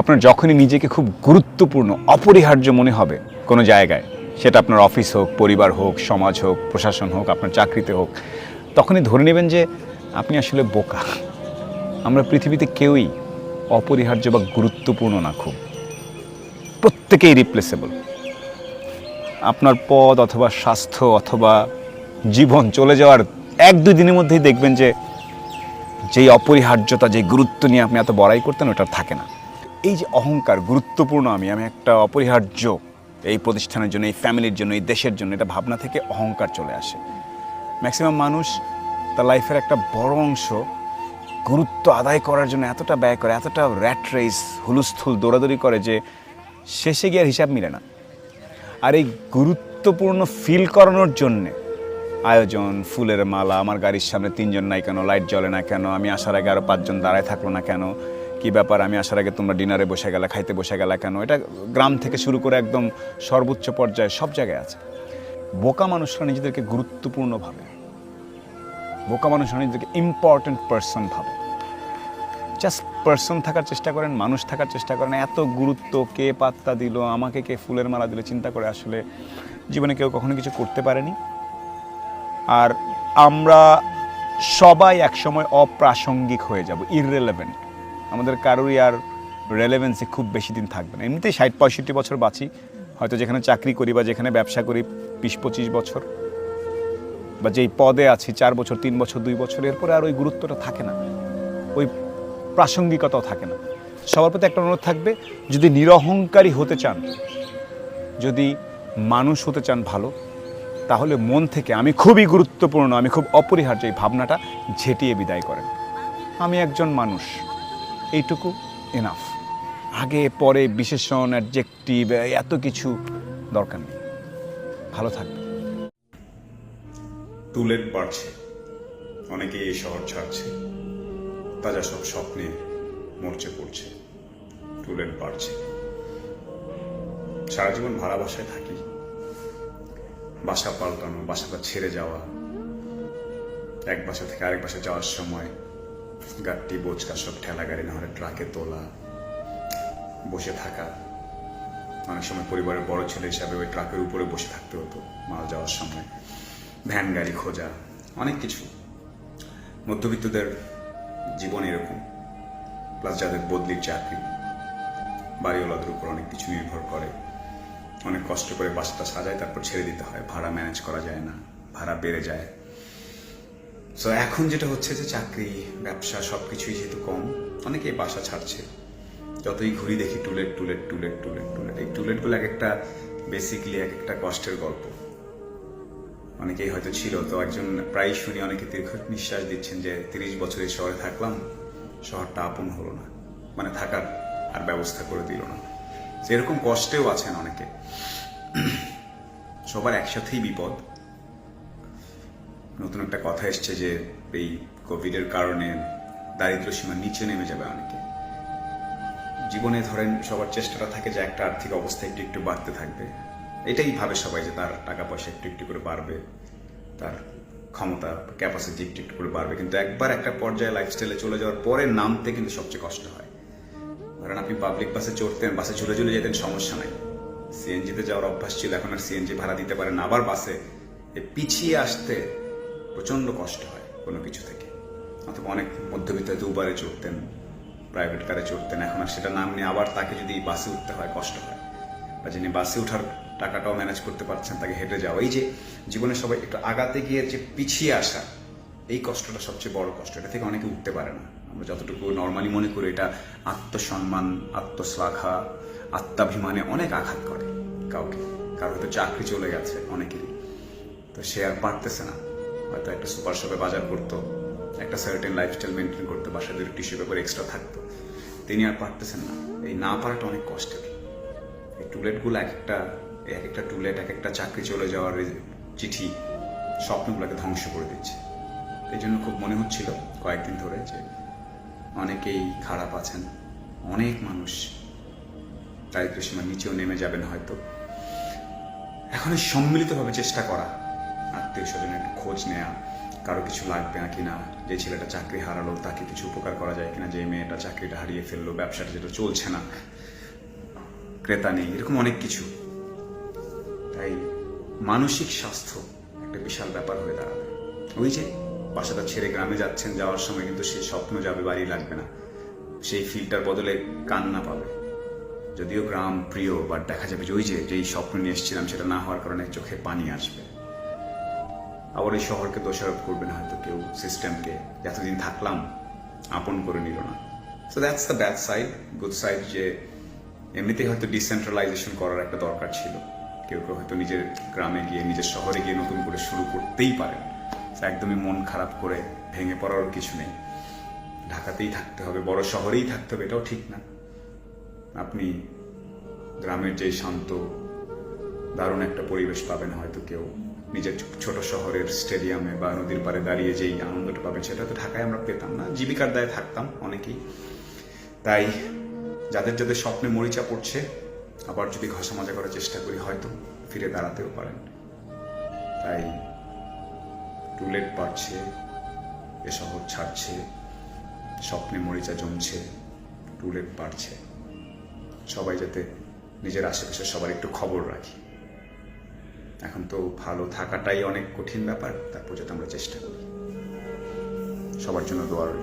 আপনার যখনই নিজেকে খুব গুরুত্বপূর্ণ, অপরিহার্য মনে হবে কোনো জায়গায়, সেটা আপনার অফিস হোক, পরিবার হোক, সমাজ হোক, প্রশাসন হোক, আপনার চাকরিতে হোক, তখনই ধরে নেবেন যে আপনি আসলে বোকা। আমরা পৃথিবীতে কেউই অপরিহার্য বা গুরুত্বপূর্ণ না খুব। প্রত্যেকেই রিপ্লেসেবল আপনার পদ অথবা স্বাস্থ্য অথবা জীবন চলে যাওয়ার এক দুই দিনের মধ্যেই দেখবেন যে যেই অপরিহার্যতা যে গুরুত্ব নিয়ে আপনি এত বড়াই করতেন ওটা থাকে না। এই যে অহংকার গুরুত্বপূর্ণ আমি আমি একটা অপরিহার্য এই প্রতিষ্ঠানের জন্য, এই ফ্যামিলির জন্য, এই দেশের জন্য, এটা ভাবনা থেকে অহংকার চলে আসে। ম্যাক্সিমাম মানুষ তার লাইফের একটা বড় অংশ গুরুত্ব আদায় করার জন্য এতটা ব্যয় করে, এতটা র্যাট রেস হুলুস্থুল, দৌড়াদৌড়ি করে যে শেষে গিয়ে হিসাব মিলে না। আর এই গুরুত্বপূর্ণ ফিল করানোর জন্যে আয়োজন, ফুলের মালা, আমার গাড়ির সামনে তিনজন নাই কেন লাইট জ্বলে না কেন, আমি আসার আগে আরও পাঁচজন দাঁড়ায় থাকল না কেন কি ব্যাপার? আমি আসার আগে তোমরা ডিনারে বসে গেলে, খাইতে বসে গেলে কেন? এটা গ্রাম থেকে শুরু করে একদম সর্বোচ্চ পর্যায়ে সব জায়গায় আছে। বোকা মানুষরা নিজেদেরকে গুরুত্বপূর্ণ ভাবে। বোকা মানুষরা নিজেদেরকে ইম্পর্ট্যান্ট পার্সন ভাবে। জাস্ট পার্সন থাকার চেষ্টা করেন, মানুষ থাকার চেষ্টা করেন, এত গুরুত্ব কে পাত্তা দিল, আমাকে কে ফুলের মালা দিল, চিন্তা করে আসলে জীবনে কেউ কখনো কিছু করতে পারেনি। আর আমরা সবাই একসময় অপ্রাসঙ্গিক হয়ে যাব ইররেলেভেন্ট আমাদের কারোরই আর রেলেভেন্সি খুব বেশি দিন থাকবে না। এমনিতেই ষাট, পঁয়ষট্টি বছর বাঁচি। হয়তো যেখানে চাকরি করি বা যেখানে ব্যবসা করি, বিশ, পঁচিশ বছর। বা যেই পদে আছি, চার বছর, তিন বছর, দুই বছর, এরপরে আর ওই গুরুত্বটা থাকে না। ওই প্রাসঙ্গিকতাও থাকে না। সবার প্রতি একটা অনুরোধ থাকবে, যদি নিরহংকারী হতে চান, যদি মানুষ হতে চান ভালো, তাহলে মন থেকে আমি খুবই গুরুত্বপূর্ণ, আমি খুব অপরিহার্য এই ভাবনাটা ঝেঁটিয়ে বিদায় করেন। আমি একজন মানুষ। এইটুকু এনাফ আগে, পরে বিশেষণ অ্যাডজেক্টিভ এত কিছু দরকার নেই। ভালো থাকবে টুলেট বাড়ছে। অনেকে এই শহর ছাড়ছে। তাজা সব স্বপ্নে মরচে পড়ছে। টুলেট বাড়ছে। সারা জীবন ভাড়া বাসায় থাকি। বাসা পাল্টানো, বাসাটা ছেড়ে যাওয়া। এক বাসা থেকে আরেক বাসা যাওয়ার সময় গাড়ি বোচকা সব ঠেলা গাড়ি না হলে ট্রাকে তোলা, বসে থাকা। অনেক সময় পরিবারের বড় ছেলে হিসাবে ওই ট্রাকের উপরে বসে থাকতে হতো, মাল যাওয়ার সময়। ভ্যান গাড়ি খোঁজা, অনেক কিছু। মধ্যবিত্তদের জীবন এরকম প্লাস যাদের বদলির চাকরি। বাড়িওয়ালাদের উপর অনেক কিছু নির্ভর করে। অনেক কষ্ট করে বাসাটা সাজায়, তারপর ছেড়ে দিতে হয়। ভাড়া ম্যানেজ করা যায় না, ভাড়া বেড়ে যায়। সো এখন যেটা হচ্ছে যে চাকরি, ব্যবসা সব কিছুই যেহেতু কম, অনেকেই বাসা ছাড়ছে। যতই ঘুরি দেখি to let to let to let to let to let. এই টুলেটগুলো এক একটা বেসিকলি এক একটা কষ্টের গল্প। অনেকেই হয়তো ছিল, তো একজন প্রায় শুনি অনেকে দীর্ঘ নিঃশ্বাস দিচ্ছেন যে তিরিশ বছরের শহরে থাকলাম, শহরটা আপন হলো না। মানে থাকার আর ব্যবস্থা করে দিল না। তো এরকম কষ্টেও আছেন অনেকে। সবার একসাথেই বিপদ। নতুন একটা কথা এসছে যে এই কোভিডের কারণে দারিদ্র সীমার নিচে নেমে যাবে অনেকে। জীবনে ধরেন সবার চেষ্টাটা থাকে যে একটা আর্থিক অবস্থা একটু একটু বাড়তে থাকবে। এটাই ভাবে সবাই যে তার টাকা পয়সা একটু একটু করে বাড়বে, তার ক্ষমতা ক্যাপাসিটি একটু একটু করে বাড়বে। কিন্তু একবার একটা পর্যায়ে লাইফস্টাইলে চলে যাওয়ার পরে নামতে কিন্তু সবচেয়ে কষ্ট হয়। ধরেন আপনি পাবলিক বাসে চড়তেন বাসে ঝুলে ঝুলে যেতেন, সমস্যা নাই। সিএনজিতে যাওয়ার অভ্যাস ছিল, এখন আর সিএনজি ভাড়া দিতে পারেন। আবার বাসে পিছিয়ে আসতে প্রচণ্ড কষ্ট হয় কোনো কিছু থেকে। অথবা অনেক মধ্যবিত্ত উবারে চড়তেন প্রাইভেট কারে চড়তেন, এখন আর সেটা নাম নিয়ে আবার তাকে যদি বাসে উঠতে হয়, কষ্ট হয়। বা যিনি বাসে ওঠার টাকাটাও ম্যানেজ করতে পারছেন, তাকে হেঁটে যাওয়া। এই যে জীবনে সবাই একটু আগাতে গিয়ে যে পিছিয়ে আসা, এই কষ্টটা সবচেয়ে বড় কষ্ট। এটা থেকে অনেকে উঠতে পারে না। আমরা যতটুকু নর্মালি মনে করি, এটা আত্মসম্মান, আত্মশ্লাঘা, আত্মাভিমানে অনেক আঘাত করে কাউকে। কারও হয়তো চাকরি চলে গেছে অনেকেরই। তো সে আর পারতেছে না। হয়তো একটা সুপার শপে বাজার করতো, একটা সার্টেন লাইফস্টাইল মেনটেন করতো, বাসায় দুটো টিস্যু পেপার এক্সট্রা থাকতো। তিনি আর পারতেছেন না। এই না পারাটা অনেক কষ্টের। এই টুলেটগুলো এক একটা এক একটা টুলেট, এক একটা চাকরি চলে যাওয়ার চিঠি স্বপ্নগুলোকে ধ্বংস করে দিচ্ছে। এই জন্য খুব মনে হচ্ছিল কয়েকদিন ধরে যে অনেকেই খারাপ আছেন, অনেক মানুষ দারিদ্র সীমার নিচেও নেমে যাবেন হয়তো। এখন সম্মিলিতভাবে চেষ্টা করা আত্মীয় স্বজনের খোঁজ নেয়া, কারও কিছু লাগবে না কিনা যে ছেলেটা চাকরি হারালো, তাকে কিছু উপকার করা যায় কিনা, যে মেয়েটা চাকরিটা হারিয়ে ফেলল, ব্যবসাটা যেটা চলছে না। ক্রেতা নেই, এরকম অনেক কিছু। তাই মানসিক স্বাস্থ্য একটা বিশাল ব্যাপার হয়ে দাঁড়াবে। ওই যে বাসাটা ছেড়ে গ্রামে যাচ্ছেন, যাওয়ার সময় কিন্তু সেই স্বপ্ন যাবে, বাড়ি লাগবে না। সেই ফিল্টার বদলে কান্না পাবে। যদিও গ্রাম প্রিয় বাট দেখা যাবে যে ওই যে, যেই স্বপ্ন নিয়ে এসেছিলাম, সেটা না হওয়ার কারণে চোখে পানি আসবে। আবার এই শহরকে দোষারোপ করবেন হয়তো কেউ সিস্টেমকে। এতদিন থাকলাম, আপন করে নিল না। So that's the bad side good side যে এমনিতেই হয়তো ডিসেন্ট্রালাইজেশন করার একটা দরকার ছিল। কেউ কেউ হয়তো নিজের গ্রামে গিয়ে, নিজের শহরে গিয়ে নতুন করে শুরু করতেই পারেন। একদমই মন খারাপ করে ভেঙে পড়ারও কিছু নেই। ঢাকাতেই থাকতে হবে, বড় শহরেই থাকতে হবে, এটাও ঠিক না। আপনি গ্রামের যে শান্ত দারুণ একটা পরিবেশ পাবেন হয়তো কেউ। নিজের ছোট শহরের স্টেডিয়ামে বা নদীর পাড়ে দাঁড়িয়ে যেই আনন্দটা পাবেন সেটা তো ঢাকায় আমরা পেতাম না। জীবিকার দায়ে থাকতাম অনেকেই। তাই যাদের যাদের স্বপ্নে মরিচা পড়ছে, আবার যদি ঘষা মাজা করার চেষ্টা করি, হয়তো ফিরে দাঁড়াতেও পারেন। তাই টুলেট বাড়ছে, এ শহর ছাড়ছে, স্বপ্নে মরিচা জমছে টুলেট বাড়ছে। সবাই যাতে নিজের আশেপাশে সবার একটু খবর রাখি। এখন তো ভালো থাকাটাই অনেক কঠিন ব্যাপার, তারপর যাতে আমরা চেষ্টা করি। সবার জন্য দোয়া রইল।